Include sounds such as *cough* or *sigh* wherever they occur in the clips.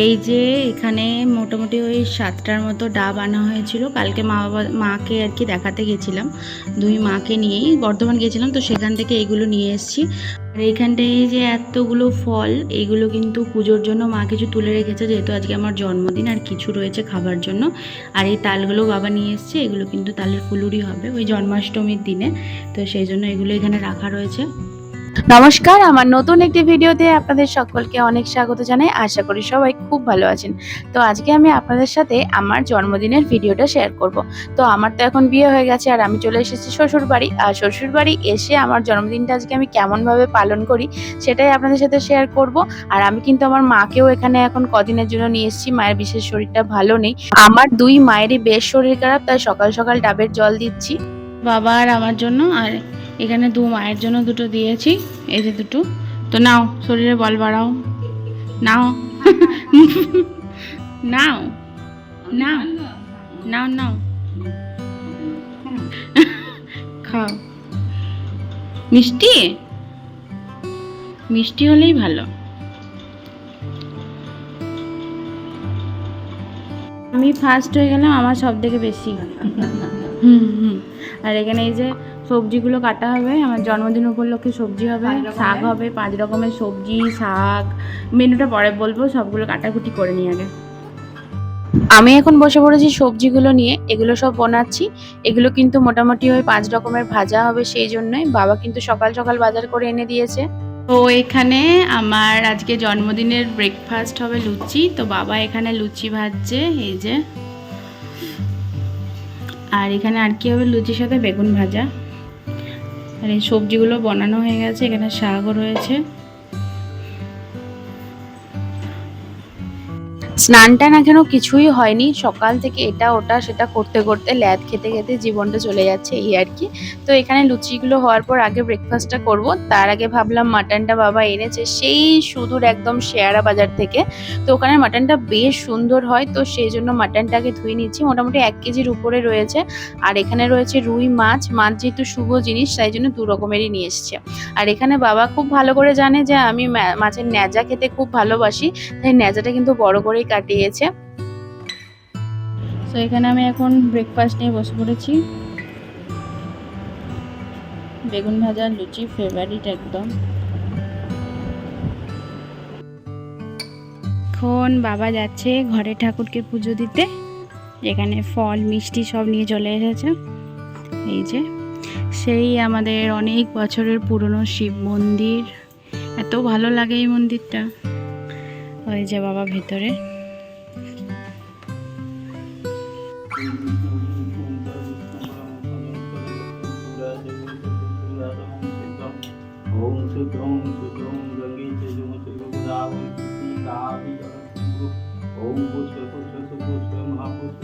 এই যে এখানে মোটামুটি ওই সাতটার মতো ডাব আনা হয়েছিল। কালকে মা বাবা, মাকে আর কি দেখাতে গেছিলাম। দুই মাকে নিয়েই বর্ধমান গেছিলাম, তো সেখান থেকে এইগুলো নিয়ে এসেছি। আর এইখানটায় যে এতগুলো ফল এইগুলো কিন্তু পুজোর জন্য মা কিছু তুলে রেখেছে, যেহেতু আজকে আমার জন্মদিন আর কিছু রয়েছে খাবার জন্য। আর এই তালগুলো বাবা নিয়ে এসছে, এগুলো কিন্তু তালের ফুলুরি হবে ওই জন্মাষ্টমীর দিনে। তো সেই জন্য এগুলো এখানে রাখা রয়েছে। নমস্কার, আমার নতুন একটি ভিডিওতে আপনাদের সকলকে অনেক স্বাগত জানাই। আশা করি সবাই খুব ভালো আছেন। তো আজকে আমি আপনাদের সাথে আমার জন্মদিনের ভিডিওটা শেয়ার করব। তো আমার তো এখন বিয়ে হয়ে গেছে আর আমি চলে এসেছি শ্বশুর বাড়ি। আর শ্বশুর বাড়ি এসে আমার জন্মদিনটা আজকে আমি কেমনভাবে পালন করি সেটাই আপনাদের সাথে শেয়ার করব। আর আমি কিন্তু আমার মাকেও এখানে এখন কদিনের জন্য নিয়ে এসেছি, মায়ের বিশেষ শরীরটা ভালো নেই। আমার দুই মায়েরই বেশ শরীর খারাপ, তাই সকাল সকাল ডাবের জল দিচ্ছি। বাবা আর আমার জন্য, আর এখানে দু মায়ের জন্য দুটো দিয়েছি, এই যে দুটো। তো নাও, শরীরে বল বাড়াও। নাও। *laughs* নাও। নাও। নাও নাও। *laughs* খাও। মিষ্টি? মিষ্টি হলেই ভালো। আমি ফার্স্ট হয়ে গেলাম, আমার সব থেকে বেশি। *laughs* হুম হুম। আর এখানে এই যে সবজিগুলো কাটা হবে আমার জন্মদিন উপলক্ষে সবজি হবে শাক হবে পাঁচ রকমের সবজি শাক মেনুটা পরে বলব সবগুলো কাটাকুটি করে নিই আগে। আমি এখন বসে পড়েছি সবজিগুলো নিয়ে এগুলো সব বানাচ্ছি এগুলো কিন্তু মোটামুটি ওই পাঁচ রকমের ভাজা হবে সেই জন্যই বাবা কিন্তু সকাল সকাল বাজার করে এনে দিয়েছে। তো এখানে আমার আজকে জন্মদিনের ব্রেকফাস্ট হবে লুচি তো বাবা এখানে লুচি ভাজছে এই যে। আর এখানে আর কি হবে? লুচির সাথে বেগুন ভাজা। আর এই সবজিগুলো বানানো হয়ে গেছে এখানে শাকও রয়েছে। স্নানটা না কেন কিছুই হয়নি। সকাল থেকে এটা, ওটা, সেটা করতে করতে ল্যাদ খেতে খেতে জীবনটা চলে যাচ্ছে এই আর কি। তো এখানে লুচিগুলো হওয়ার পর আগে ব্রেকফাস্টটা করব। তার আগে ভাবলাম মাটনটা বাবা এনেছে সেই সুদূর একদম শেয়ারা বাজার থেকে। তো ওখানে মাটনটা বেশ সুন্দর হয়, তো সেই জন্য মাটনটাকে ধুয়ে নিচ্ছি। মোটামুটি এক কেজির উপরে রয়েছে। আর এখানে রয়েছে রুই মাছ। মাছ যেহেতু শুভ জিনিস, তাই জন্য দু রকমেরই নিয়ে এসছে। আর এখানে বাবা খুব ভালো করে জানে যে আমি মাছের ন্যাজা খেতে খুব ভালোবাসি। তাই ন্যাজাটা কিন্তু বড় করেই কাটিয়েছে। তো এখানে আমি এখন ব্রেকফাস্ট নিয়ে বসে পড়েছি। বেগুন ভাজা, লুচি ফেভারিট একদম। এখন বাবা যাচ্ছে ঘরে ঠাকুরকে পুজো দিতে। এখানে ফল, মিষ্টি সব নিয়ে চলে এসেছে। এই যে, সেই আমাদের অনেক বছরের পুরনো শিব মন্দির। এত ভালো লাগে এই মন্দিরটা। ওই যে বাবা ভেতরে। ओम शुद्ध ओम शुद्ध ओम गंगे च जुम शुद्ध गुलाबी किसी कावी जल ओम पुष्प पुष्प पुष्प महापुष्प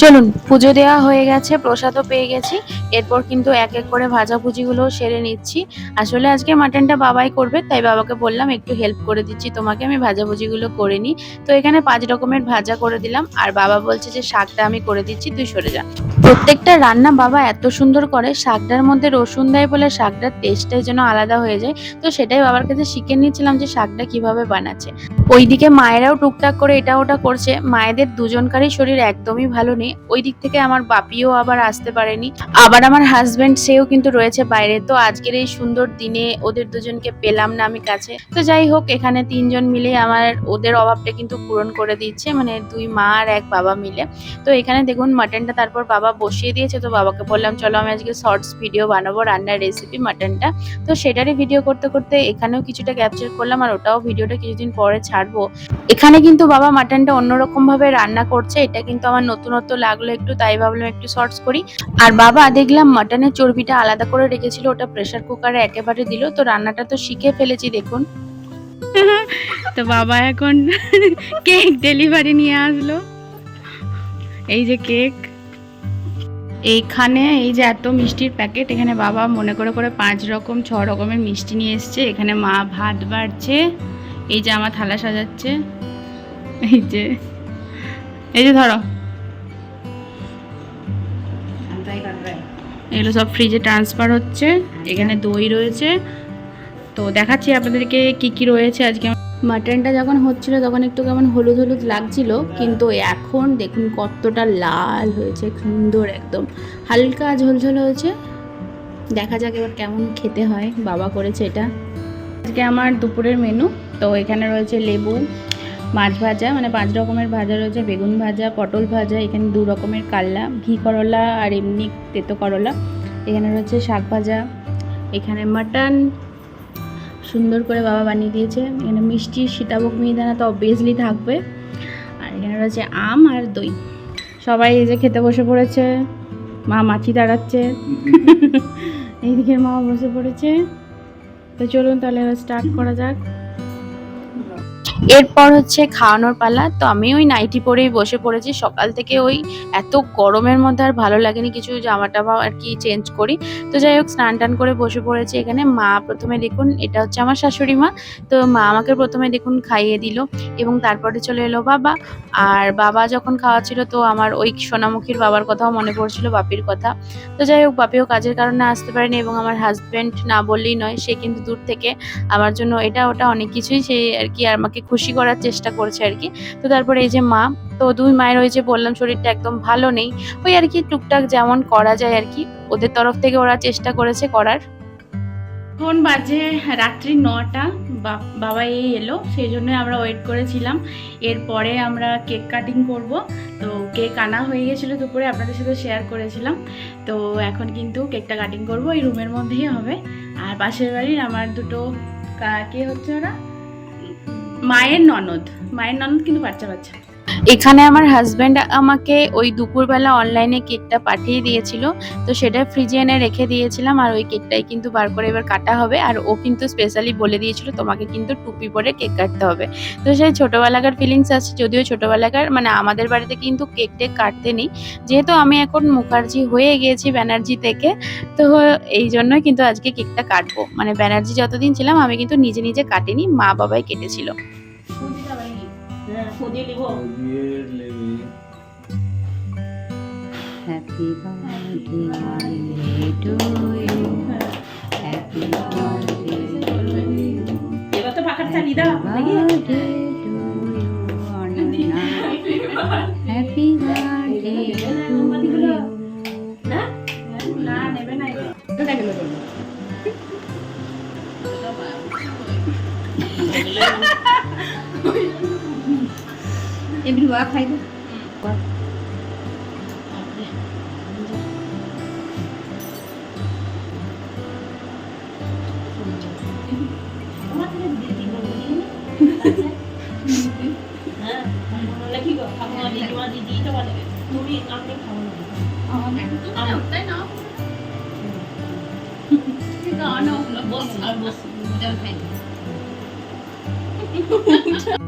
চলুন পুজো দেওয়া হয়ে গেছে প্রসাদও পেয়ে গেছি। এরপর কিন্তু এক এক করে ভাজাভুজিগুলো সেরে নিচ্ছি। আসলে আজকে মাটনটা বাবাই করবে, তাই বাবাকে বললাম একটু হেল্প করে দিচ্ছি, তোমাকে আমি ভাজাভুজিগুলো করে নিই। তো এখানে পাঁচ রকমের ভাজা করে দিলাম, আর বাবা বলছে যে শাকটা আমি করে দিচ্ছি, তুই সরে যা। প্রত্যেকটা রান্না বাবা এত সুন্দর করে, শাকটার মধ্যে রসুন দেয় বলে শাকটার টেস্টটাই যেন আলাদা হয়ে যায়। তো সেটাই বাবার কাছে শিখে নিয়েছিলাম যে শাকটা কীভাবে বানাচ্ছে। ওইদিকে মায়েরাও টুকটাক করে এটা ওটা করছে। মায়েদের দুজনকারই শরীর একদমই ভালো নেই। ওই দিক থেকে আমার বাপিও আবার আসতে পারেনি। আবার আমার হাজবেন্ড সেও কিন্তু রয়েছে বাইরে। তো আজকের এই সুন্দর দিনে ওদের দুজনকে পেলাম না আমি কাছে। তো যাই হোক, এখানে তিনজন মিলে আমার ওদের অভাবটা কিন্তু পূরণ করে দিচ্ছে। মানে দুই মা আর এক বাবা মিলে। তো এখানে দেখুন মাটনটা তারপর বাবা বসিয়ে দিয়েছে। তো বাবাকে বললাম, চলো আমি আজকে শর্টস ভিডিও বানাবো, রান্নার রেসিপি মাটনটা তো সেটারই ভিডিও করতে করতে এখানেও কিছুটা ক্যাপচার করলাম আর ওটাও ভিডিওটা কিছুদিন পরে ছাড়বো। এখানে কিন্তু বাবা মাটনটা অন্যরকম ভাবে রান্না করছে। এটা কিন্তু আমার নতুনত্ব লাগল একটু, তাই ভাবলাম একটু শর্টস করি। আর বাবা দেখলাম মাটনের চর্বিটা আলাদা করে রেখেছিল, ওটা প্রেসার কুকারে একেবারে দিল। তো রান্নাটা তো শিখে ফেলেছি, দেখুন। *laughs* তো বাবা এখন *laughs* কেক ডেলিভারি নিয়ে আসলো। এই যে কেক এইখানে এই যে এত মিষ্টির প্যাকেট এখানে বাবা মনে করে করে পাঁচ রকম, ছ রকমের মিষ্টি নিয়ে এসছে। এখানে মা ভাত বাড়ছে, এই যে আমার থালা সাজাচ্ছে। এই যে এই যে ধরো। এগুলো সব ফ্রিজে ট্রান্সফার হচ্ছে। এখানে দই রয়েছে। তো দেখাচ্ছি আপনাদেরকে কি কি রয়েছে আজকে। মাটনটা যখন হচ্ছিল তখন একটু কেমন হলুদ হলুদ লাগছিল, কিন্তু এখন দেখুন কতটা লাল হয়েছে, সুন্দর একদম। হালকা ঝোলঝোল হয়েছে। দেখা যাক এবার কেমন খেতে হয়, বাবা করেছে এটা। আজকে আমার দুপুরের মেনু তো এখানে রয়েছে লেবু মাছ ভাজা মানে পাঁচ রকমের ভাজা রয়েছে। বেগুন ভাজা পটল ভাজা এখানে দু রকমের কাল্লা ঘি করলা আর এমনি তেতো করলা। এখানে রয়েছে শাক ভাজা এখানে মাটন সুন্দর করে বাবা বানিয়ে দিয়েছে। এখানে মিষ্টি সীতাভোগ মিহিদানা তো অবভিয়াসলি থাকবে। আর এখানে রয়েছে আম আর দই। সবাই এই যে খেতে বসে পড়েছে। মা মাছি দাঁড়াচ্ছে *laughs* এইদিকে মা বসে পড়েছে। তো চলুন তাহলে স্টার্ট করা যাক। এরপর হচ্ছে খাওয়ানোর পালা। তো আমি ওই নাইটি পরেই বসে পড়েছি। সকাল থেকে ওই এত গরমের মধ্যে আর ভালো লাগেনি। কিছু জামা টামা আর কি চেঞ্জ করি। তো যাই হোক, স্নান টান করে বসে পড়েছি এখানে। মা প্রথমে দেখুন, এটা হচ্ছে আমার শাশুড়ি মা। তো মা আমাকে প্রথমে দেখুন খাইয়ে দিল এবং তারপরে চলে এলো বাবা। আর বাবা যখন খাওয়াচ্ছিল, তো আমার ওই সোনামুখীর বাবার কথাও মনে পড়ছিল, বাপির কথা। তো যাই হোক, বাপিও কাজের কারণে আসতে পারেনি এবং আমার হাজব্যান্ড না বললেই নয়, সে কিন্তু দূর থেকে আমার জন্য এটা, ওটা অনেক কিছুই সে আর কি আমাকে খুশি করার চেষ্টা করছে আর কি। তো তারপরে এই যে মা, তো দুই মায়ের ওই যে বললাম শরীরটা একদম ভালো নেই, ওই আর কি টুকটাক যেমন করা যায় আর কি। ওদের তরফ থেকে ওরা চেষ্টা করেছে করার। এখন বাজে রাত্রি নটা বাবা এই এলো, সেই জন্য আমরা ওয়েট করেছিলাম। এরপরে আমরা কেক কাটিং করব। তো কেক আনা হয়ে গেছিল দুপুরে, আপনাদের সাথে শেয়ার করেছিলাম। তো এখন কিন্তু কেকটা কাটিং করব, এই রুমের মধ্যেই হবে। আর পাশের বাড়ির আমার দুটো কে হচ্ছে ওরা? মায়ের ননদ মায়ের ননদ কিন্তু বাচ্চা বাচ্চা। এখানে আমার হাজব্যান্ড আমাকে ওই দুপুরবেলা অনলাইনে কেকটা পাঠিয়ে দিয়েছিল, তো সেটা ফ্রিজে এনে রেখে দিয়েছিলাম আর ওই কেকটাই কিন্তু বার করে এবার কাটা হবে আর ও কিন্তু স্পেশালি বলে দিয়েছিল তোমাকে কিন্তু টুপি পরে কেক কাটতে হবে। তো সেই ছোটোবেলাকার ফিলিংস আছে, যদিও ছোটোবেলাকার মানে আমাদের বাড়িতে কিন্তু কেক টেক কাটতে নেই। যেহেতু আমি এখন মুখার্জি হয়ে গিয়েছি ব্যানার্জি থেকে, তো এই জন্যই কিন্তু আজকে কেকটা কাটবো। মানে ব্যানার্জি যতদিন ছিলাম, আমি কিন্তু নিজে নিজে কাটিনি মা বাবাই কেটেছিল। Birthday to you. Happy birthday to you. এবার তো পাখাটা চালিয়ে দাও Birthday এমনি বা খাইবে তাই না টুপি পরে নে চার তিন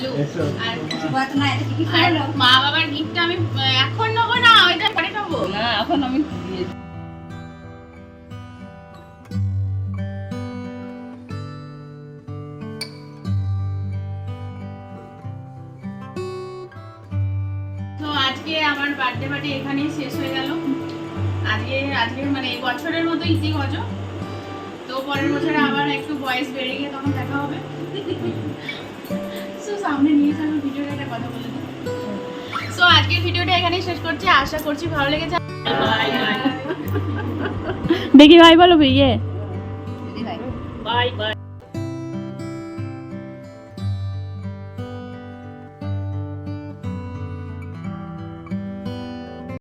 কি আর মা বাবার গিফটটা আমি এখন নেব না ওইটা পরে নেব। না এখন আমি তো আজকে আমার বার্থডে পার্টি এখানেই শেষ হয়ে গেল। আজকে আজকে মানে এই বছরের মতো ইতি গজো তো পরের বছরে আবার একটু বয়স বেড়ে গিয়ে তখন দেখা হবে। সামনে নিয়ে যাব ভিডিওটা একটা কথা বলে দিই। সো আজকের ভিডিওটা এখানেই শেষ করছি। আশা করছি ভালো লেগেছে। দেখি ভাই বলো ইয়ে ভাই বাই বাই